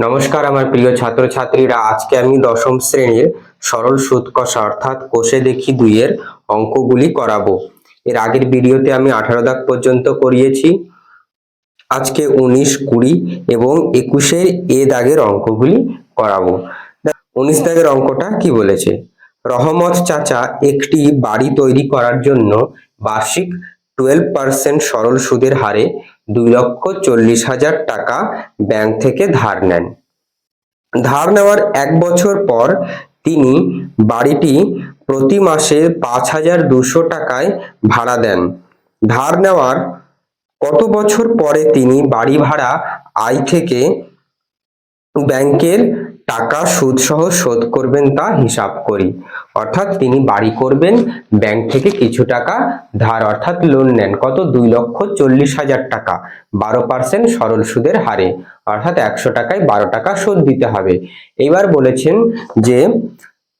নমস্কার, আমার প্রিয় ছাত্রছাত্রীরা। আজকে আমি দশম শ্রেণির সরল সুদ কষা অর্থাৎ কোষে দেখি দুইয়ের অঙ্কগুলি করাবো। এর আগের ভিডিওতে আমি আঠারো দাগ পর্যন্ত করিয়েছি। আজকে উনিশ, কুড়ি এবং একুশের এ দাগের অঙ্কগুলি করাবো। উনিশ দাগের অঙ্কটা কি বলেছে? রহমত চাচা একটি বাড়ি তৈরি করার জন্য বার্ষিক টুয়েলভ পার্সেন্ট সরল সুদের হারে দুই লক্ষ চল্লিশ হাজার টাকা ব্যাংক থেকে ধার নেন। ধার নেওয়ার এক বছর পর তিনি বাড়িটি প্রতি মাসে পাঁচ হাজার দুশো টাকায় ভাড়া দেন। ধার নেওয়ার কত বছর পরে তিনি বাড়ি ভাড়া আয় থেকে ব্যাংকের টাকা সুদ সহ শোধ করবেন তা হিসাব করি। অর্থাৎ তিনি বাড়ি করবেন, ব্যাংক থেকে কিছু টাকা ধার অর্থাৎ লোন নেন। কত? দুই লক্ষ চল্লিশ হাজার টাকা। বারো পার্সেন্ট সরল সুদের হারে। অর্থাৎ একশো টাকায় বারো টাকা সুদ দিতে হবে। এবার বলেছেন যে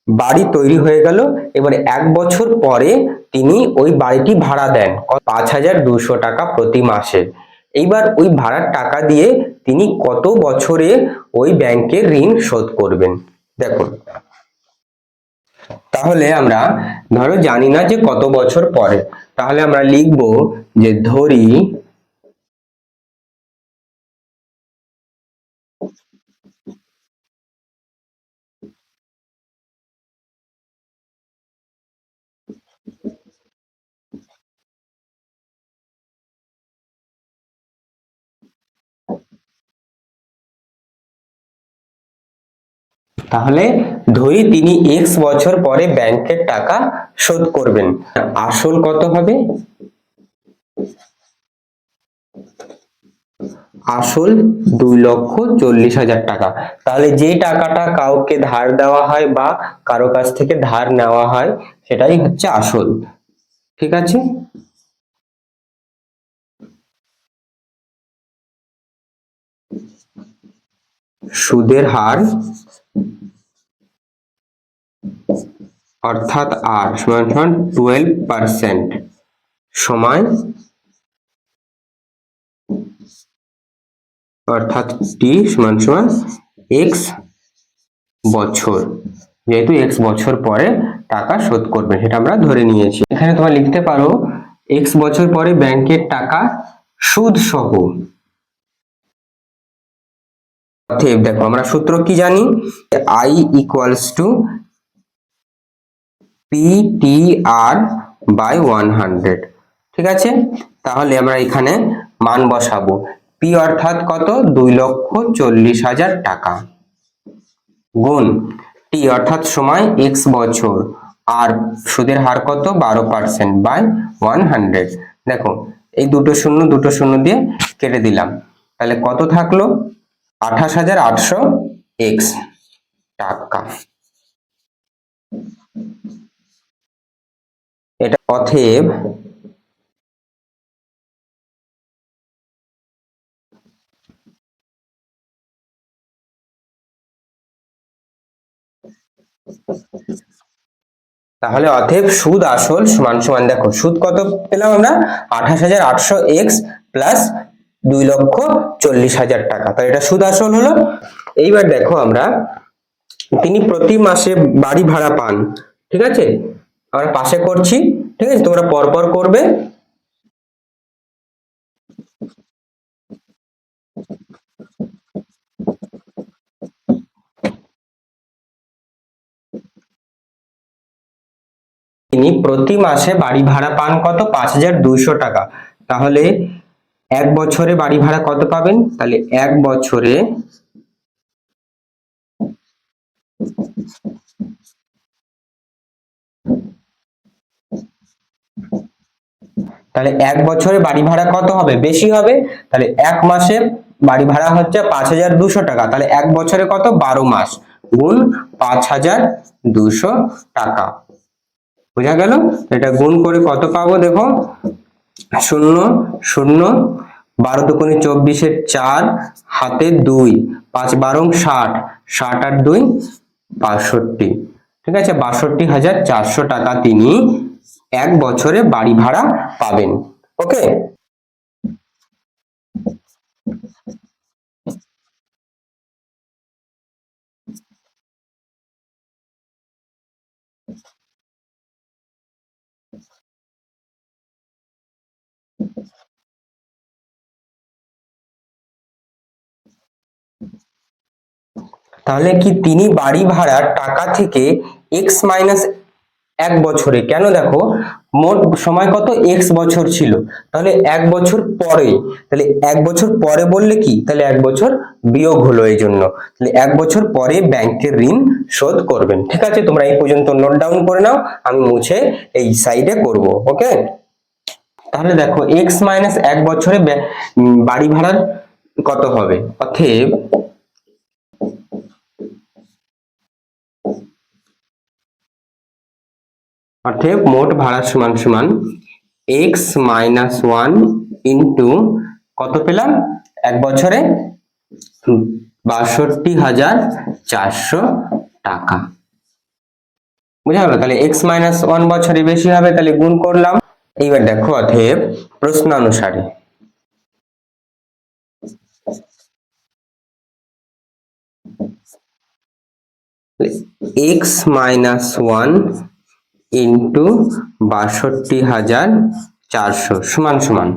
বাড়ি তৈরি হয়ে গেল। এবার এক বছর পরে তিনি ওই বাড়িটি ভাড়া দেন। পাঁচ হাজার দুশো টাকা প্রতি মাসে। এইবার ওই ভাড়ার টাকা দিয়ে তিনি কত বছরে ওই ব্যাংকের ঋণ শোধ করবেন? দেখুন। তাহলে আমরা, ধরো জানি না যে কত বছর পরে, তাহলে আমরা লিখব যে ধরি তাহলে ধরি তিনি এক্স বছর পরে ব্যাংকের টাকা শোধ করবেন। আসল কত হবে? আসল দুই লক্ষ চল্লিশ হাজার টাকা। তাহলে যে টাকাটা কাউকে ধার দেওয়া হয় বা কারও কাছ থেকে ধার নেওয়া হয়, সেটাই হচ্ছে আসল। ঠিক আছে? সুদের হার অর্থাৎ আর সমান সমান টুয়েলভ পার্সেন্ট সমান অর্থাৎ টি সমান সমান এক্স বছর। যেহেতু এক্স বছর পরে টাকা শোধ করবে, সেটা আমরা ধরে নিয়েছি। এখানে তোমরা লিখতে পারো এক্স বছর পরে ব্যাংকের টাকা সুদ সহ। দেখো, আমরা সূত্র কি জানি? I equals to P T R by one hundred ঠিক আছে? তাহলে আমরা এখানে মান বসাবো। পি অর্থাৎ কত? দুই লক্ষ চল্লিশ হাজার টাকা। গুণ টি অর্থাৎ সময় এক্স বছর। আর সুদের হার কত? বারো পার্সেন্ট বাই ওয়ান হান্ড্রেড দেখো, এই দুটো শূন্য দুটো শূন্য দিয়ে কেটে দিলাম। তাহলে কত থাকল? আঠাশ হাজার আটশো এক্স টাকা। এটা অথেব। তাহলে অতএব সুদ আসল সমান সমান দেখো, সুদ কত পেলাম আমরা? আঠাশ হাজার আটশো এক্স প্লাস দুই লক্ষ চল্লিশ হাজার টাকা। তাহলে এটা সুদ আসল হলো। এইবার দেখো আমরা, তিনি প্রতি মাসে বাড়ি ভাড়া পান, ঠিক আছে? আমরা পাশে করছি, ঠিক আছে? তোমরা পরপর করবে। তিনি প্রতি মাসে বাড়ি ভাড়া পান কত? পাঁচ হাজার দুইশো টাকা। তাহলে এক বছরে বাড়ি ভাড়া কত পাবেন? তাহলে এক বছরে তাহলে এক বছরে বাড়ি ভাড়া কত হবে? বেশি হবে? তাহলে এক মাসে বাড়ি ভাড়া হচ্ছে পাঁচ হাজার দুশো টাকা। তাহলে এক বছরে কত? বারো মাস। গুণ পাঁচ হাজার দুশো টাকা। বোঝা গেল? এটা গুণ করে কত পাবো দেখো? শূন্য শূন্য, বারো দুগুণে চব্বিশের চার, হাতে দুই, পাঁচ বারং ষাট ষাট আর দুই, বাষট্টি। ঠিক আছে? বাষট্টি হাজার চারশো টাকা তিনি এক বছরে বাড়ি ভাড়া পাবেন, ওকে? তাহলে কি তিনি বাড়ি ভাড়ার টাকা থেকে এক্স মাইনাস এক বছরে। কেন দেখো? মোট সময় কত? এক্স বছর ছিল। তাহলে এক বছর পরে। তাহলে এক বছর পরে বললে কি? তাহলে এক বছর বিয়োগ হলো এই জন্য। তাহলে এক বছর পরে ব্যাংকের ঋণ শোধ করবেন। ঠিক আছে? তোমরা এই পর্যন্ত নোট ডাউন করে নাও। আমি মুছে এই সাইডে করব। ওকে তাহলে দেখো এক্স মাইনাস এক বছরে বাড়ি ভাড়ার কত হবে? অতএব অতএব মোট ভাড়া সমান সমান এক্স মাইনাস ওয়ান ইন্টু কত পেলাম? এক বছরে বাষট্টি হাজার চারশো টাকা। বুঝা গেল? তাহলে এক্স মাইনাস ওয়ান বছরে বেশি হবে, তাহলে গুণ করলাম। এইবার দেখো অতএব প্রশ্ন অনুসারে। এক্স মাইনাস ওয়ান ইন্টু বাষট্টি হাজার চারশো। সমান সমান।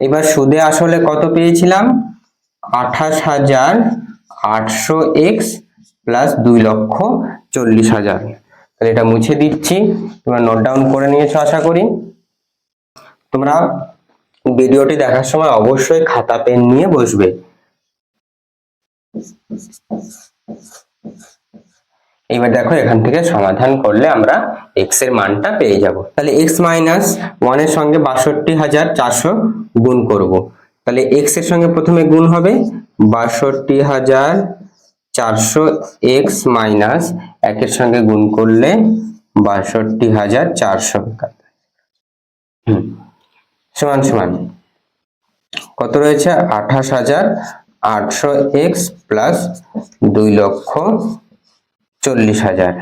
এবার সুদে আসলে কত পেয়েছিলাম? আঠাশ হাজার আটশো এক্স প্লাস দুই লক্ষ চল্লিশ হাজার। তাহলে এটা মুছে দিচ্ছি। তোমরা নোট ডাউন করে নিয়েছো, আশা করি। তোমরা ভিডিওটি দেখার সময় অবশ্যই খাতা পেন নিয়ে বসবে। এবার দেখো এখান থেকে সমাধান করলে আমরা এক্সের মানটা পেয়ে যাব। তাহলে এক্স মাইনাস ওয়ানের সঙ্গে বাষট্টি হাজার চারশো গুণ করব। তাহলে এক্সের সঙ্গে প্রথমে গুণ হবে বাষট্টি হাজার চারশো এক্স মাইনাস একের সঙ্গে গুণ করলে বাষট্টি হাজার চারশো সমান সমান। কত রয়েছে? আঠাশ হাজার আটশো এক্স প্লাস দুই লক্ষ চল্লিশ হাজার।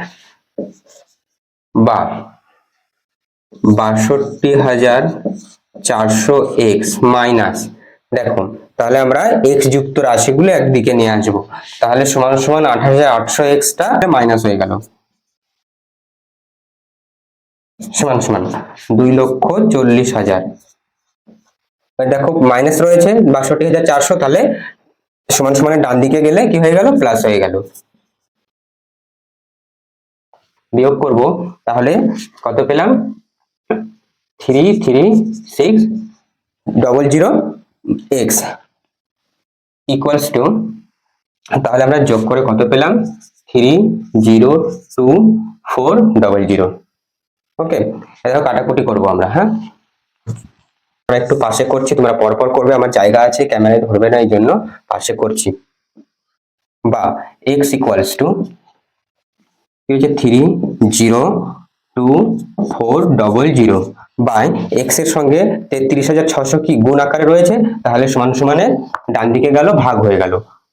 বা বাষট্টি হাজার চারশো এক্স মাইনাস। দেখো তাহলে আমরা এক্স যুক্ত রাশিগুলো একদিকে নিয়ে আসব। তাহলে সমান সমান আঠাশ হাজার আটশো এক্সটা মাইনাস হয়ে গেল। সমান সমান দুই লক্ষ চল্লিশ হাজার। দেখো, মাইনাস রয়েছে বাষট্টি হাজার চারশো, তাহলে সমান সমানের ডান দিকে গেলে কি হয়ে গেল? প্লাস হয়ে গেল। বিয়োগ করব, তাহলে কত পেলাম? Three three six double zero x equals to তাহলে আমরা যোগ করে কত পেলাম? Three zero two four double zero okay দেখো কাটাকুটি করব আমরা হ্যাঁ? আমরা একটু পাশে করছি, তোমরা পরপর করবে, আমার জায়গা আছে, ক্যামেরায় ধরবে না এই জন্য পাশে করছি। বা এক্স ইকুয়ালস টু কি হচ্ছে? Three zero two four double zero by এক্সের সঙ্গে তেত্রিশ হাজার ছশো কি গুণ আকারে রয়েছে? তাহলে সমান সমানে ডান দিকে গেল, ভাগ হয়ে গেল।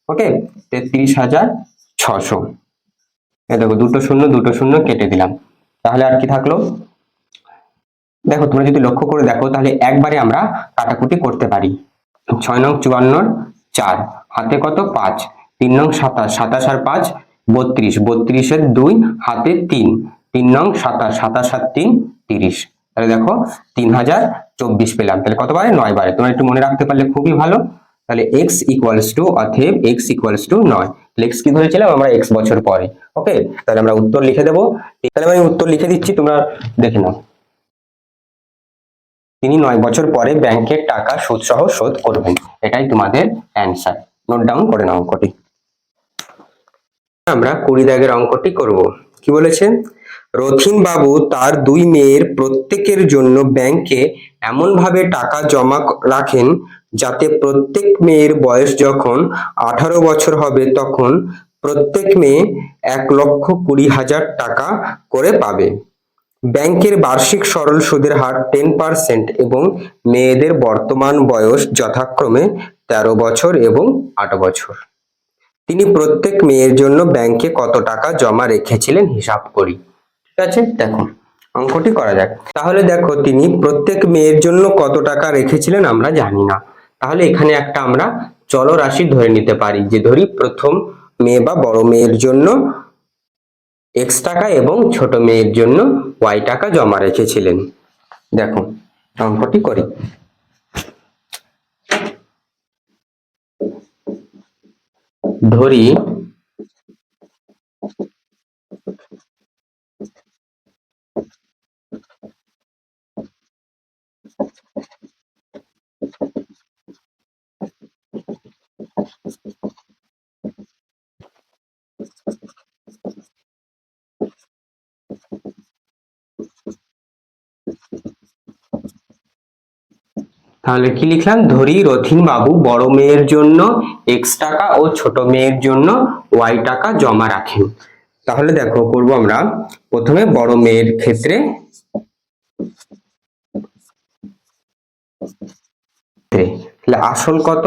ওকে তেত্রিশ হাজার ছশো। দেখো, দুটো শূন্য দুটো শূন্য কেটে দিলাম। তাহলে আর কি থাকল? দেখো, তোমরা যদি লক্ষ্য করে দেখো, তাহলে একবারে আমরা কাটাকুটি করতে পারি। ছয় নং চুয়ান্নর চার, হাতে কত? পাঁচ। তিন নং সাতাশ সাতাশ আর পাঁচ বত্রিশ, বত্রিশের দুই, হাতে তিন তিন নং সাতাশ সাতাশ আর তিন, তিরিশ। তাহলে দেখো, তিন হাজার চব্বিশ পেলাম। তাহলে কতবারে নয় বারে। তোমরা একটু মনে রাখতে পারলে খুবই ভালো। তাহলে এক্স ইকুয়ালস টু অথেব এক্স ইকুয়ালস টু নয়। এক্স কি ধরেছিলাম? আমরা এক্স বছর পরে। ওকে তাহলে আমরা উত্তর লিখে দেবো। তাহলে আমি উত্তর লিখে দিচ্ছি, তোমরা দেখে নাও। তিনি নয় বছর পরে ব্যাংকের টাকা সুদ সহ শোধ করবেন। এটাই তোমাদের অ্যান্সার নোট ডাউন করে নাও অঙ্কটি। আমরা কুড়ি দাগের অঙ্কটি করব। কি বলেছে রথিন বাবু তার দুই মেয়ের প্রত্যেকের জন্য ব্যাংকে এমন ভাবে টাকা জমা রাখেন যাতে প্রত্যেক মেয়ের বয়স যখন আঠারো বছর হবে তখন প্রত্যেক মেয়ে এক লক্ষ কুড়ি হাজার টাকা করে পাবে। ব্যাংকের বার্ষিক সরল সুদের হার টেন পার্সেন্ট এবং মেয়েদের বর্তমান বয়স যথাক্রমে তেরো বছর এবং আট বছর। তিনি প্রত্যেক মেয়ের জন্য ব্যাংকে কত টাকা জমা রেখেছিলেন হিসাব করি। ঠিক আছে? দেখো অঙ্কটি করা যাক। তাহলে দেখো, তিনি প্রত্যেক মেয়ের জন্য কত টাকা রেখেছিলেন আমরা জানি না। তাহলে এখানে একটা আমরা চলরাশি ধরে নিতে পারি, যে ধরি প্রথম মেয়ে বা বড় মেয়ের জন্য এক্স টাকা এবং ছোট মেয়ের জন্য ওয়াই টাকা জমা রেখেছিলেন। দেখো অঙ্কটি করি। ধরি তাহলে কি লিখলাম? ধরি রথিন বাবু বড় মেয়ের জন্য এক্স টাকা ও ছোট মেয়ের জন্য ওয়াই টাকা জমা রাখেন। তাহলে দেখো, করব আমরা প্রথমে বড় মেয়ের ক্ষেত্রে তাহলে আসল কত?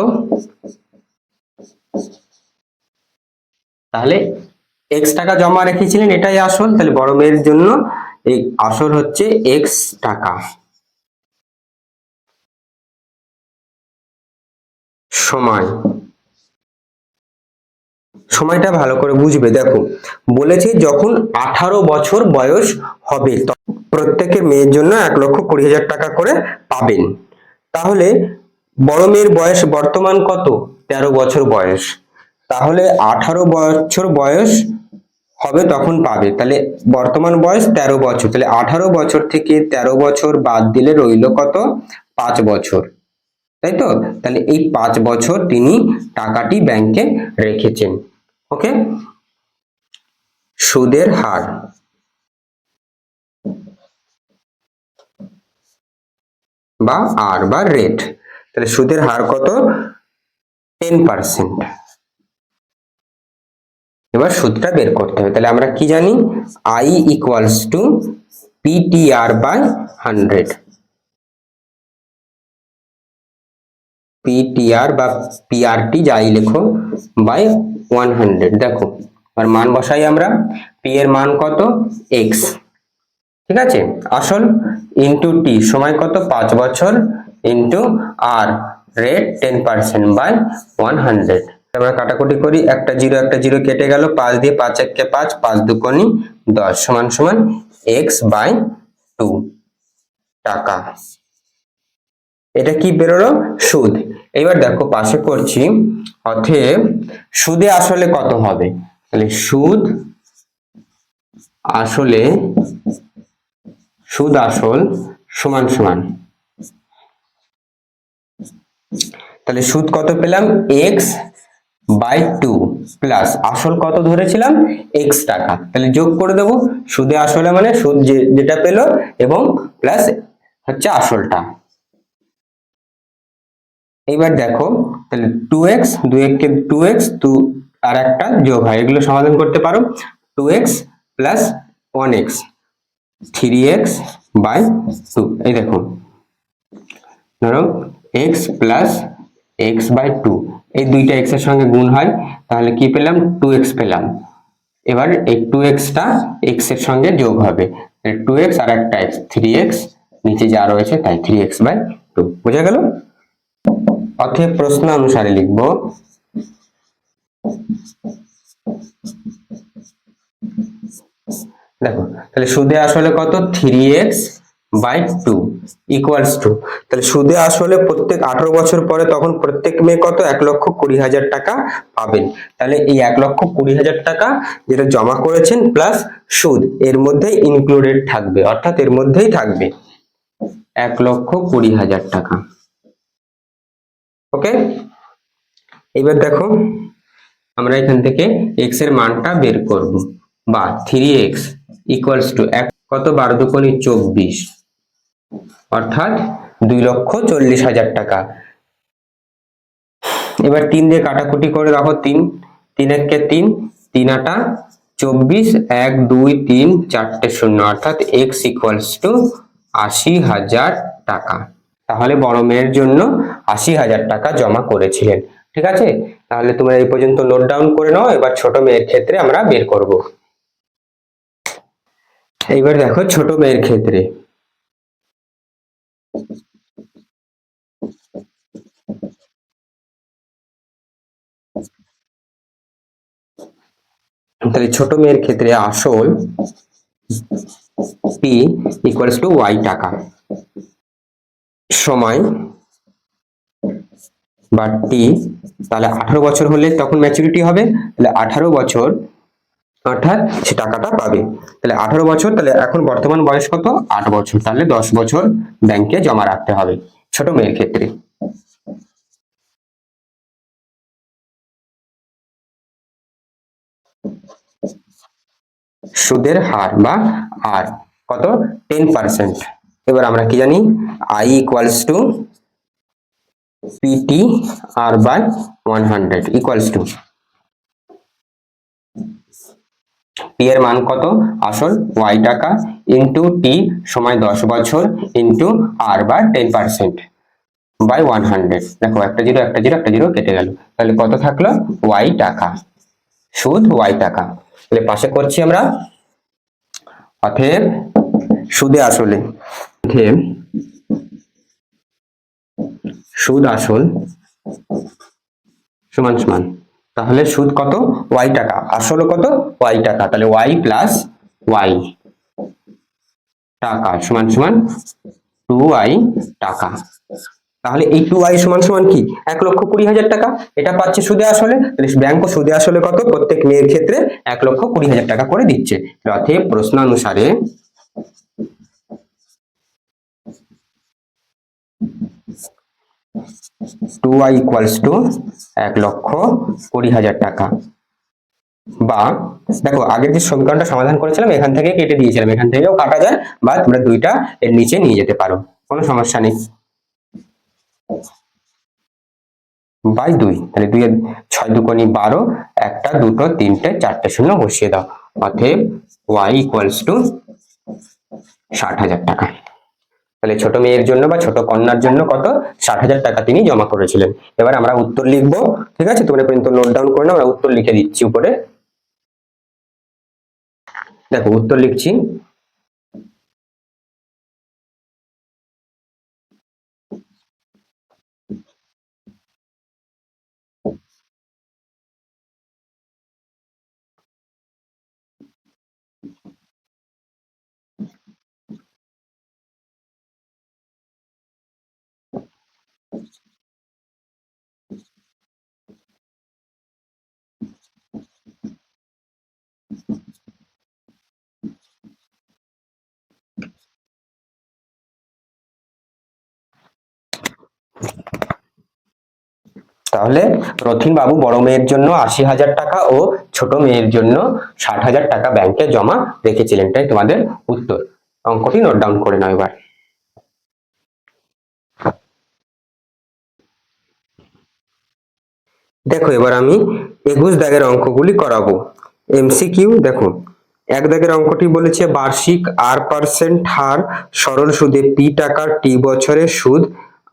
তাহলে এক্স টাকা জমা রেখেছিলেন, এটাই আসল। তাহলে বড় মেয়ের জন্য এই আসল হচ্ছে এক্স টাকা। সময়। সময়টা ভালো করে বুঝবে, দেখো। বলেছে যখন আঠারো বছর বয়স হবে প্রত্যেকের মেয়ের জন্য এক লক্ষ কুড়ি হাজার টাকা করে পাবেন। তাহলে বড় মেয়ের বয়স বর্তমান কত? তেরো বছর বয়স। তাহলে আঠারো বছর বয়স হবে তখন পাবে। তাহলে বর্তমান বয়স তেরো বছর। তাহলে আঠারো বছর থেকে তেরো বছর বাদ দিলে রইল কত? পাঁচ বছর। তাই তো? তাহলে এই পাঁচ বছর তিনি টাকাটি ব্যাংকে রেখেছেন। ওকে সুদের হার। বা আর বা রেট তাহলে সুদের হার কত? টেন পার্সেন্ট এবার সুদটা বের করতে হবে। তাহলে আমরা কি জানি? I equals to PTR by hundred PTR বা পিআরটি যাই লেখো বাই ওয়ান হান্ড্রেড দেখো আর মান বসাই আমরা পি এর মান কত? এক্স ঠিক আছে? আসল ইন্টু টি সময় কত? পাঁচ বছর into R rate ten percent by one hundred আমরা কাটাকুটি করি, একটা জিরো একটা জিরো কেটে গেল, পাঁচ দিয়ে পাঁচ এককে পাঁচ পাঁচ দুকোনি দশ, সমান সমান এক্স বাই টু টাকা। এটা কি বেরোলো? সুদ। এবার দেখো পাশে করছি, অতএব সুদে আসলে কত হবে? তাহলে সুদ আসলে, সুদ আসল সমান সমান। তাহলে সুদ কত পেলাম? এক্স বাই টু প্লাস আসল কত ধরেছিলাম? এক্স টাকা। তাহলে যোগ করে দেবো। সুদে আসলে মানে সুদ যেটা পেল এবং প্লাস হচ্ছে আসলটা। এইবার দেখো, তাহলে টু এক্স দুই এককে টু এক্স টু আর একটা যোগ হয়। এগুলো সমাধান করতে পারো। Two x plus one x three x by two এই দেখো, ধরো x plus x by two এই দুইটা এক্সের সঙ্গে গুণ হয়। তাহলে কি পেলাম? টু এক্স পেলাম। এবার এই টু এক্সটা এক্সের সঙ্গে যোগ হবে। টু এক্স আর একটা এক্স থ্রি এক্স নিচে যা রয়েছে, তাই থ্রি এক্স বাই টু বোঝা গেল? অতএব প্রশ্ন অনুসারে লিখব। দেখো, তাহলে সুদে আসলে কত? Three x by two equals to তাহলে সুদে আসলে প্রত্যেক আঠারো বছর পরে তখন প্রত্যেক মেয়ে কত? এক লক্ষ কুড়ি হাজার টাকা পাবেন। তাহলে এই এক লক্ষ কুড়ি হাজার টাকা যেটা জমা করেছেন প্লাস সুদ, এর মধ্যেই ইনক্লুডেড থাকবে, অর্থাৎ এর মধ্যেই থাকবে। এক লক্ষ কুড়ি হাজার টাকা। ওকে এবার দেখো, আমরা এখান থেকে এক্সের মানটা বের করব। বা থ্রি এক্স ইকুয়ালস টু এক, কত? বারো দুকোনি চব্বিশ। অর্থাৎ দুই লক্ষ চল্লিশ হাজার টাকা। এবার তিন দিয়ে কাটাকুটি করে রাখো তিন। তিন একে তিন তিন আটা চব্বিশ, এক, দুই, তিন, চারটে শূন্য। অর্থাৎ এক্স ইকুয়ালস টু আশি হাজার টাকা। তাহলে বড় মেয়ের জন্য আশি হাজার টাকা জমা করেছিলেন। ঠিক আছে? তাহলে তোমরা এই পর্যন্ত নোট ডাউন করে নাও, এবার ছোট মেয়ের ক্ষেত্রে আমরা বের করব। এইবার দেখো ছোট মেয়ের ক্ষেত্রে। তাহলে ছোট মেয়ের ক্ষেত্রে আসল পি ইকুয়ালস টু ওয়াই টাকা। সময় বা টি তাহলে আঠারো বছর হলে তখন ম্যাচুরিটি হবে, তাহলে আঠারো বছর, অর্থাৎ সে টাকাটা পাবে। তাহলে আঠারো বছর, তাহলে এখন বর্তমান বয়স কত? আট বছর। তাহলে দশ বছর ব্যাংকে জমা রাখতে হবে, ছোট মেয়ের ক্ষেত্রে। সুদের হার বা আর কত? টেন পার্সেন্ট এবার আমরা কি জানি? I equals to PT R by one hundred equals to P এর মান কত? আসল ওয়াই টাকা ইন্টু টি সময় দশ বছর ইন্টু আর বা ten percent by one hundred দেখো, একটা জিরো একটা জিরো একটা জিরো কেটে গেল। তাহলে কত থাকল? ওয়াই টাকা। সুদ ওয়াই টাকা। তাহলে পাশে করছি আমরা? অতএব সুদে আসলে অতএব সুদ আসল সমান সমান। তাহলে সুদ কত? ওয়াই টাকা। আসল কত? ওয়াই টাকা। তাহলে ওয়াই প্লাস ওয়াই টাকা সমান সমান টু ওয়াই টাকা। তাহলে এই টু ওয়াই সমান সমান কি? এক লক্ষ কুড়ি হাজার টাকা। এটা পাচ্ছে সুদে আসলে। ব্যাংক সুদে আসলে কত? প্রত্যেক মেয়ের ক্ষেত্রে এক লক্ষ কুড়ি হাজার টাকা করে দিচ্ছে। অতএব প্রশ্নানুসারে টু ওয়াই ইকুয়ালস টু এক লক্ষ কুড়ি হাজার টাকা। বা, দেখো, আগের যে সমীকরণটা সমাধান করেছিলাম, এখান থেকে কেটে দিয়েছিলাম। এখান থেকেও কাটা যায়, বা তোমরা দুইটা এর নিচে নিয়ে যেতে পারো। কোনো সমস্যা নেই। বাই দুই, তাহলে দুই ছয় দুকোনি বারো, একটা, দুটো, তিনটে, চারটে, শূন্য বসিয়ে দাও। অতএব ওয়াই ইকুয়ালস টু ষাট হাজার টাকা। তাহলে ছোট মেয়ের জন্য বা ছোট কন্যার জন্য কত? ষাট হাজার টাকা তিনি জমা করেছিলেন। এবার আমরা উত্তর লিখব, ঠিক আছে? তোমরা কিন্তু নোট ডাউন করে নাও, আমরা উত্তর লিখে দিচ্ছি উপরে। দেখো, উত্তর লিখছি। তাহলে রথিন বাবু বড় মেয়ের জন্য আশি হাজার টাকা ও ছোট মেয়ের জন্য ষাট হাজার টাকা ব্যাংকে জমা রেখেছিলেন, তাই তোমাদের উত্তর। অঙ্কটি নোট ডাউন করে নাও এবার। দেখো, এবার আমি একুশ দাগের অঙ্কগুলি করাবো। এমসিকিউ দেখো, এক দাগের অঙ্কটি বলেছে বার্ষিক আর পার্সেন্ট হার সরল সুদে পি টাকার টি বছরের সুদ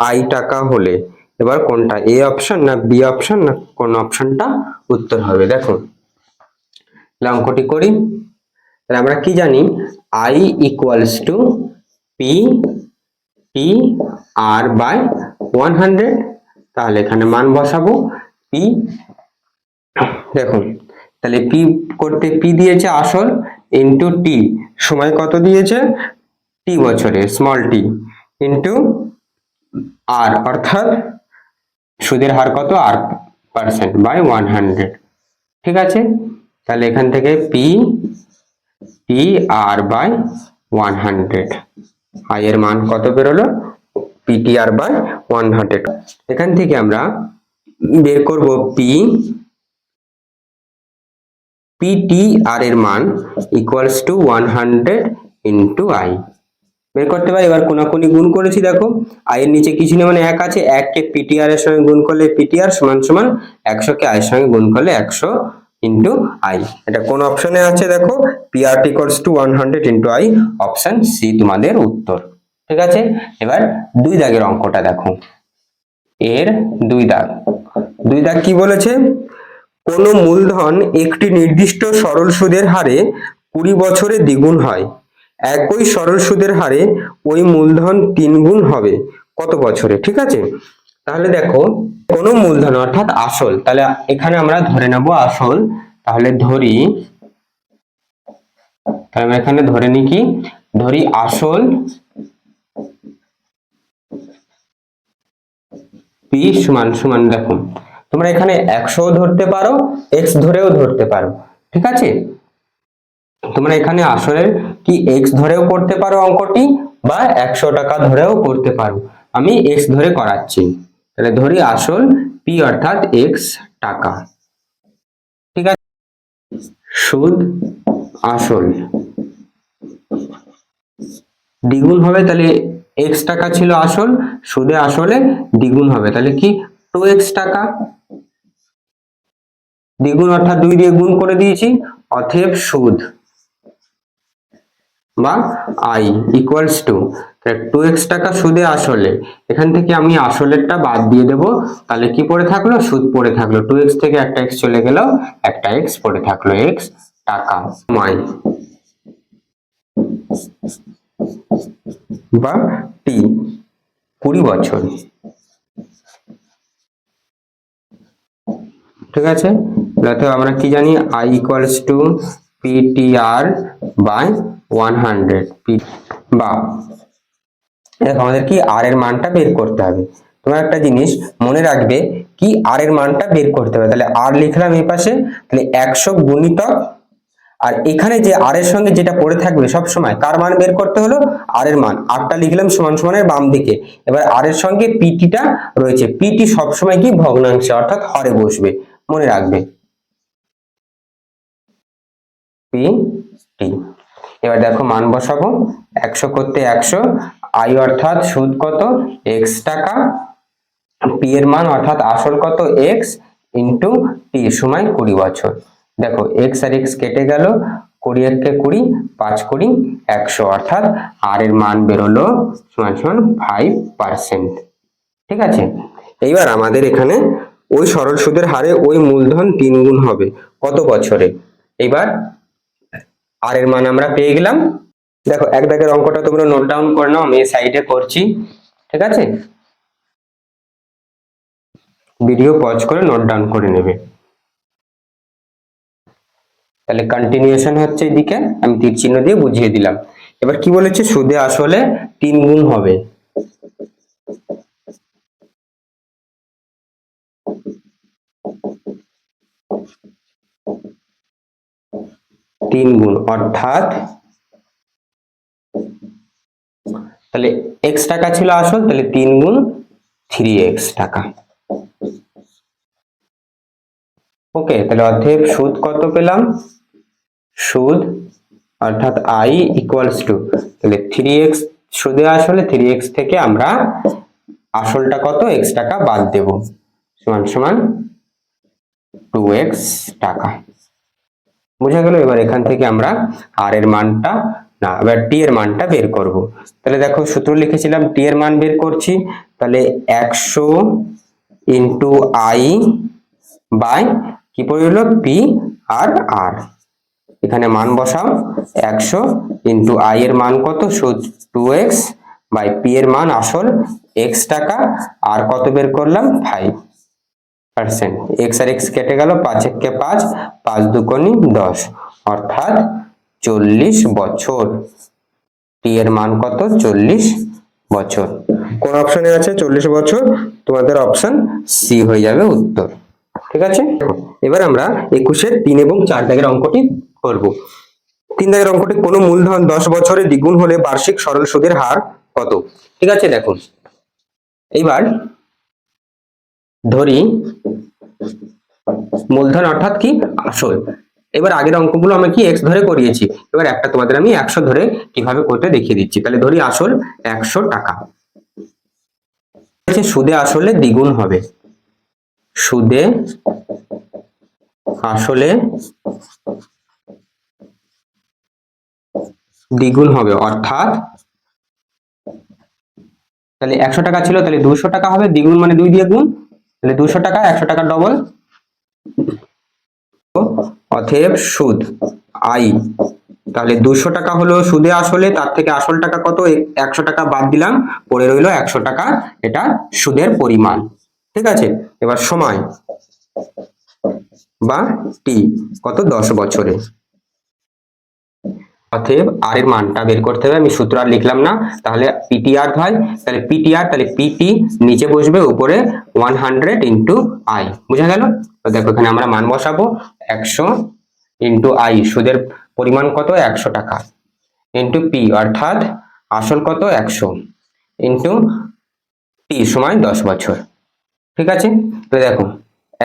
আই টাকা হলে। এবার কোনটা? এ অপশন না বি অপশন না কোন অপশনটা উত্তর হবে? দেখো অঙ্কটি করি। তাহলে আমরা কি জানি? I equals to P T R by one hundred তাহলে এখানে মান বসাবো পি দেখুন, তাহলে পি করতে পি দিয়েছে আসল ইন্টু টি সময় কত দিয়েছে? টি বছরে স্মল টি ইন্টু আর অর্থাৎ সুদের হার কত? R percent by one hundred ঠিক আছে? তাহলে এখান থেকে P P R by one hundred I এর মান কত বেরোলো? পিটিআর বাই ওয়ান হান্ড্রেড এখান থেকে আমরা বের করব পি পিটিআর এর মান equals to one hundred into I বের করতে পারি? এবার কোনাকুনি গুণ করেছি দেখো। আই এর নিচে কিছু নেই মানে এক আছে। এককে পিটিআর এর সঙ্গে গুণ করলে পিটিআর সমান সমান একশো কে আয়ের সঙ্গে গুণ করলে একশো ইন্টু আই এটা কোন অপশনে আছে দেখো? PR equals to one hundred into I option C তোমাদের উত্তর। ঠিক আছে? এবার দুই দাগের অঙ্কটা দেখো। এর দুই দাগ। দুই দাগ কি বলেছে? কোনো মূলধন একটি নির্দিষ্ট সরল সুদের হারে কুড়ি বছরে দ্বিগুণ হয়। একই সরল সুদের হারে ওই মূলধন তিন গুণ হবে। কত বছরে? ঠিক আছে? তাহলে দেখো, কোনো মূলধন, অর্থাৎ আসল, তাহলে এখানে আমরা ধরে নেব আসল, তাহলে ধরি, তাহলে আমরা এখানে ধরে নিই কি? ধরি আসল পি সমান সমান দেখো। তোমরা এখানে একশো ধরতে পারো এক্স ধরেও ধরতে পারো। ঠিক আছে? তোমরা এখানে আসলে কি এক্স ধরেও করতে পারো অঙ্কটি বা একশো টাকা ধরেও করতে পারো। আমি এক্স ধরে করাচ্ছি। তাহলে ধরি আসল পি অর্থাৎ এক্স টাকা। ঠিক আছে? সুদ আসল। দ্বিগুণ হবে তাহলে এক্স টাকা ছিল আসল, সুদে আসলে দ্বিগুণ হবে। তাহলে কি? টু এক্স টাকা। দ্বিগুণ অর্থাৎ দুই দিয়ে গুণ করে দিয়েছি অথেব সুদ। বা I equals to two x টাকা সুদে আসলে, এখান থেকে আমি আসলেরটা বাদ দিয়ে দেব। তাহলে কি পড়ে থাকল? সুদ পড়ে থাকল। টু এক্স থেকে একটা এক্স চলে গেল, একটা এক্স পড়ে থাকল এক্স টাকা মাই বা টি কুড়ি বছর। ঠিক আছে? আমরা কি জানি? I equals to PTR by one hundred বা দেখো আমাদের কি আর এর মানটা বের করতে হবে। তোমার একটা জিনিস মনে রাখবে, কি আর এর মানটা বের করতে হবে। তাহলে আর লিখলাম এই পাশে, তাহলে একশো গুণিতক, আর এখানে যে আর এর সঙ্গে যেটা পড়ে থাকবে সব সময়, কার মান বের করতে হলো? আর এর মান। আরটা লিখলাম সমান সমানের বাম দিকে। এবার আর এর সঙ্গে পিটিটা রয়েছে। পিটি সবসময় কি ভগ্নাংশে, অর্থাৎ হরে বসবে। মনে রাখবে। পি টি এবার দেখো মান বসাবো। একশো করতে একশো আই অর্থাৎ সুদ কত? এক্স টাকা। পি এর মান অর্থাৎ আসল কত? এক্স ইন্টু টি সময় কুড়ি বছর। দেখো এক্স আর এক্স কেটে গেল। কুড়ি এককে কুড়ি, পাঁচ কুড়ি, একশো। অর্থাৎ আর এর মান বেরোলো সমান সমান ফাইভ পার্সেন্ট ঠিক আছে? এইবার আমাদের এখানে ওই সরল সুদের হারে ওই মূলধন তিন গুণ হবে। কত বছরে? এবার আর এর মান আমরা পেয়ে গেলাম। দেখো, এক দাগের অঙ্কটা তোমরা নোট ডাউন করে নাও, আমি এই সাইডে করছি। ঠিক আছে? ভিডিও পজ করে নোট ডাউন করে নেবে। তাহলে কন্টিনিউশন হচ্ছে এদিকে, আমি তীর চিহ্ন দিয়ে বুঝিয়ে দিলাম। এবার কি বলেছে? সুদে আসলে তিন গুণ হবে। তিন গুণ, অর্থাৎ তাহলে এক্স টাকা ছিল, আসল, তাহলে তিন গুণ থ্রি এক্স টাকা। ওকে তাহলে অতএব সুদ কত পেলাম? সুদ, অর্থাৎ আই ইকুয়ালস টু তাহলে থ্রি এক্স সুদে আসলে থ্রি এক্স থেকে আমরা আসলটা কত? এক্স টাকা বাদ দেব। সমান সমান টু এক্স টাকা। বোঝা গেল, এবার এখান থেকে আমরা আর এর মানটা না, এবার টি এর মানটা বের করব। তাহলে দেখো, সূত্র লিখেছিলাম টি এর মান বের করছি। তাহলে একশো ইন্টু আই বাই কি পড়ল পি আর আর এখানে মান বসাও, একশো ইন্টু আই এর মান কত? টু এক্স বাই পি এর মান আসল এক্স টাকা আর কত বের করলাম? ফাইভ পার্সেন্ট এক্স আর এক্স কেটে গেল, পাঁচ এককে পাঁচ পাঁচ দুকোনি দশ। অর্থাৎ চল্লিশ বছর। টি এর মান কত? চল্লিশ বছর। কোন অপশনে আছে? চল্লিশ বছর। তোমাদের অপশন সি হয়ে যাবে উত্তর। ঠিক আছে? এবার আমরা একুশের তিন এবং চার দাগের অঙ্কটি করব। তিন দাগের অঙ্কটি কোনো মূলধন দশ বছরে দ্বিগুণ হলে বার্ষিক সরল সুদের হার কত? ঠিক আছে, দেখুন। এইবার ধরি মূলধন অর্থাৎ কি? আসল। এবার আগের অঙ্কগুলো আমি কি এক্স ধরে করিয়েছি? এবার একটা তোমাদের আমি একশো ধরে কীভাবে করতে দেখিয়ে দিচ্ছি। তাহলে ধরি আসল একশো টাকা। সুদে আসলে দ্বিগুণ হবে। সুদে আসলে দ্বিগুণ হবে, অর্থাৎ তাহলে একশো টাকা ছিল, তাহলে দুশো টাকা হবে, দ্বিগুণ মানে দুই দিয়ে গুণ। তাহলে দুশো টাকা, একশো টাকা ডবল অতএব সুদ আই তাহলে দুশো টাকা হলো সুদে আসলে, তার থেকে আসল টাকা কত? একশো টাকা বাদ দিলাম, পড়ে রইল একশো টাকা, এটা সুদের পরিমাণ। ঠিক আছে? এবার সময়। বা টি, কত? দশ বছরে। অতএব আর এর মানটা বের করতে হবে। আমি সূত্র আর লিখলাম না। তাহলে পিটিআর হয়। তাহলে পিটিআর তাহলে পিটি নিচে বসবে উপরে ওয়ান হান্ড্রেড ইন্টু আই বুঝা গেল? তো দেখো এখানে আমরা মান বসাবো। একশো ইন্টু আই সুদের পরিমাণ কত? একশো টাকা। ইন্টু পি অর্থাৎ আসল কত? একশো। ইন্টু টি সময় দশ বছর। ঠিক আছে? তো দেখো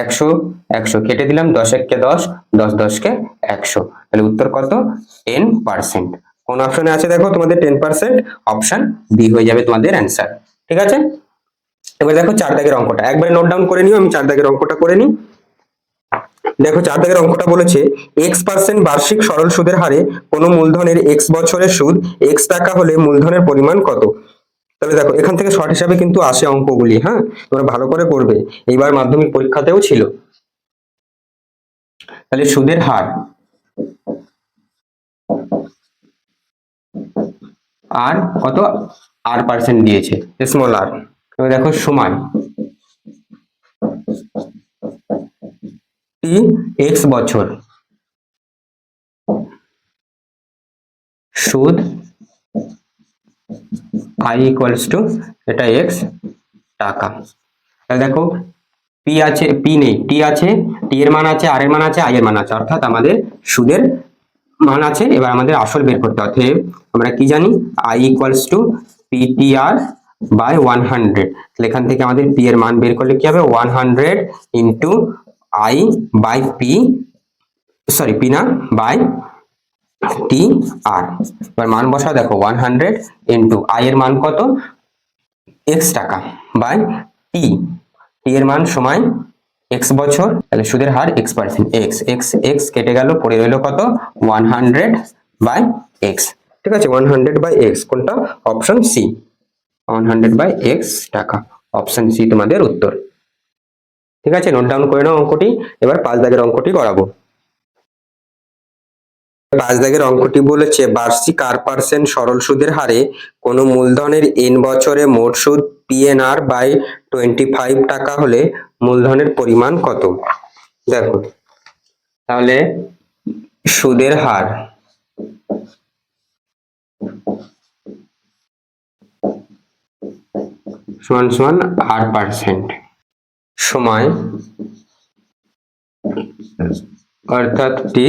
একশো একশো কেটে দিলাম, দশ এককে দশ দশ দশকে একশো। তাহলে উত্তর কত? টেন পার্সেন্ট কোন অপশনে আছে দেখো? তোমাদের টেন পার্সেন্ট অপশন বি হয়ে যাবে তোমাদের অ্যান্সার ঠিক আছে? এবার দেখো চার দাগের অঙ্কটা। একবারে নোট ডাউন করে নিও, আমি চার দাগের অঙ্কটা করে নিই। দেখো চার দাগের অঙ্কটা বলেছে এক্স পার্সেন্ট বার্ষিক সরল সুদের হারে কোনো মূলধনের এক্স বছরের সুদ এক্স টাকা হলে মূলধনের পরিমাণ কত? তাহলে দেখো, এখান থেকে শর্ট হিসাবে কিন্তু আসে অঙ্কগুলি হ্যাঁ? তোমরা ভালো করে করবে এইবার মাধ্যমিক পরীক্ষাতেও ছিল। তাহলে সুদের হার। আর কত? আর পার্সেন্ট দিয়েছে স্মল আর এবার দেখো সময় টি এক্স বছর। সুদ আই ইকুয়ালস টু এটা এক্স টাকা। তাহলে দেখো পি আছে পি নেই টি আছে টি এর মান আছে আর এর মান আছে আই এর মান আছে। অর্থাৎ আমাদের সুদের মান আছে, এবার আমাদের আসল বের করতে হবে। আমরা কি জানি I equals to PTR by one hundred তাহলে এখান থেকে আমাদের পি এর মান বের করলে কি হবে? One hundred into I by P sorry P না বাই টি আর এবার মান বসা দেখো ওয়ান হান্ড্রেড ইন্টু আই এর মান কত? এক্স টাকা বাই টি টি এর মান সময় এক্স বছর, তাহলে সুদের হার x percent x x x কেটে গেল, পড়ে রইল কত? ওয়ান হান্ড্রেড বাই এক্স ঠিক আছে ওয়ান হান্ড্রেড বাই এক্স কোনটা? Option C one hundred by x টাকা। অপশন সি তোমাদের উত্তর। ঠিক আছে নোট ডাউন করে নাও অঙ্কটি। এবার পাঁচ দাগের অঙ্কটি করাবো। পাঁচ দাগের অঙ্কটি বলেছে, বার্ষিক আর পার্সেন্ট সরল সুদের হারে কোনো মূলধনের এন বছরে মোট সুদ পিএনআর বাই টোয়েন্টি ফাইভ টাকা হলে মূলধনের পরিমাণ কত? দেখো, তাহলে সুদের হার সমান সমান আর পার্সেন্ট সময় অর্থাৎ টি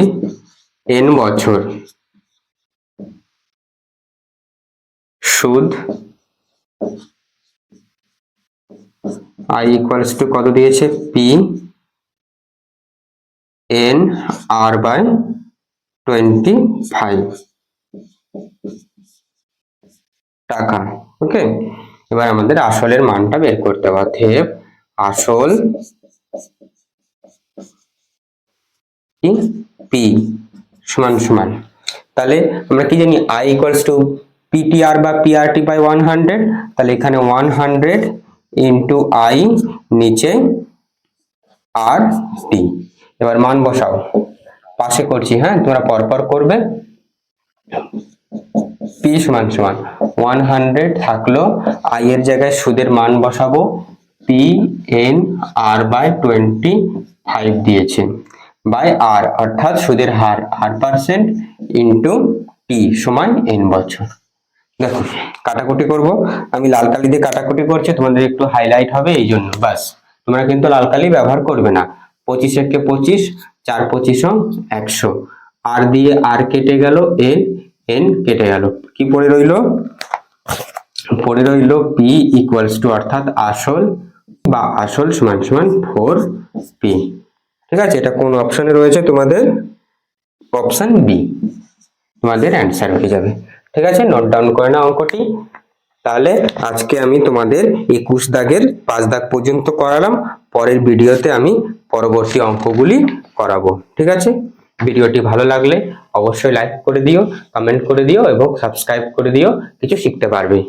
এন বছর। সুদ আই ইকুয়ালস টু কত দিয়েছে? P N R by twenty five টাকা ওকে এবার আমাদের আসলের মানটা বের করতে হবে, অতএব আসল পি সমান সমান। তাহলে আমরা কি জানি আই ইকুয়ালস টু পিটিআর বা পিআরটি বাই ওয়ান হান্ড্রেড তাহলে এখানে ওয়ান হান্ড্রেড ইন্টু আই নিচে আর টি এবার মান বসাও। পাশে করছি হ্যাঁ? তোমরা পরপর করবে। পি সমান সমান। ওয়ান হান্ড্রেড থাকল আই এর জায়গায় সুদের মান বসাবো। P N R by twenty five দিয়েছে। বাই আর অর্থাৎ সুদের হার আর পার্সেন্ট ইন্টু টি সমান এন বছর। দেখো, কাটাকুটি করব। আমি লাল কালি দিয়ে কাটাকুটি করছি, তোমাদের একটু হাইলাইট হবে এই জন্য বাস তোমরা কিন্তু লাল কালি ব্যবহার করবে না। পঁচিশ একে পঁচিশ, চার পঁচিশও একশো। আর দিয়ে আর কেটে গেল এন এন কেটে গেল। কি পড়ে রইল? পড়ে রইল পি ইকুয়ালস টু অর্থাৎ আসল বা আসল সমান সমান ফোর পি ঠিক আছে? এটা কোন অপশনে রয়েছে? তোমাদের অপশন বি তোমাদের অ্যান্সার হয়ে যাবে। ঠিক আছে? নোট ডাউন করে নাও অঙ্কটি। তাহলে আজকে আমি তোমাদের একুশ দাগের পাঁচ দাগ পর্যন্ত করালাম। পরের ভিডিওতে আমি পরবর্তী অঙ্কগুলি করাবো। ঠিক আছে? ভিডিওটি ভালো লাগলে অবশ্যই লাইক করে দিও কমেন্ট করে দিও এবং সাবস্ক্রাইব করে দিও। কিছু শিখতে পারবে।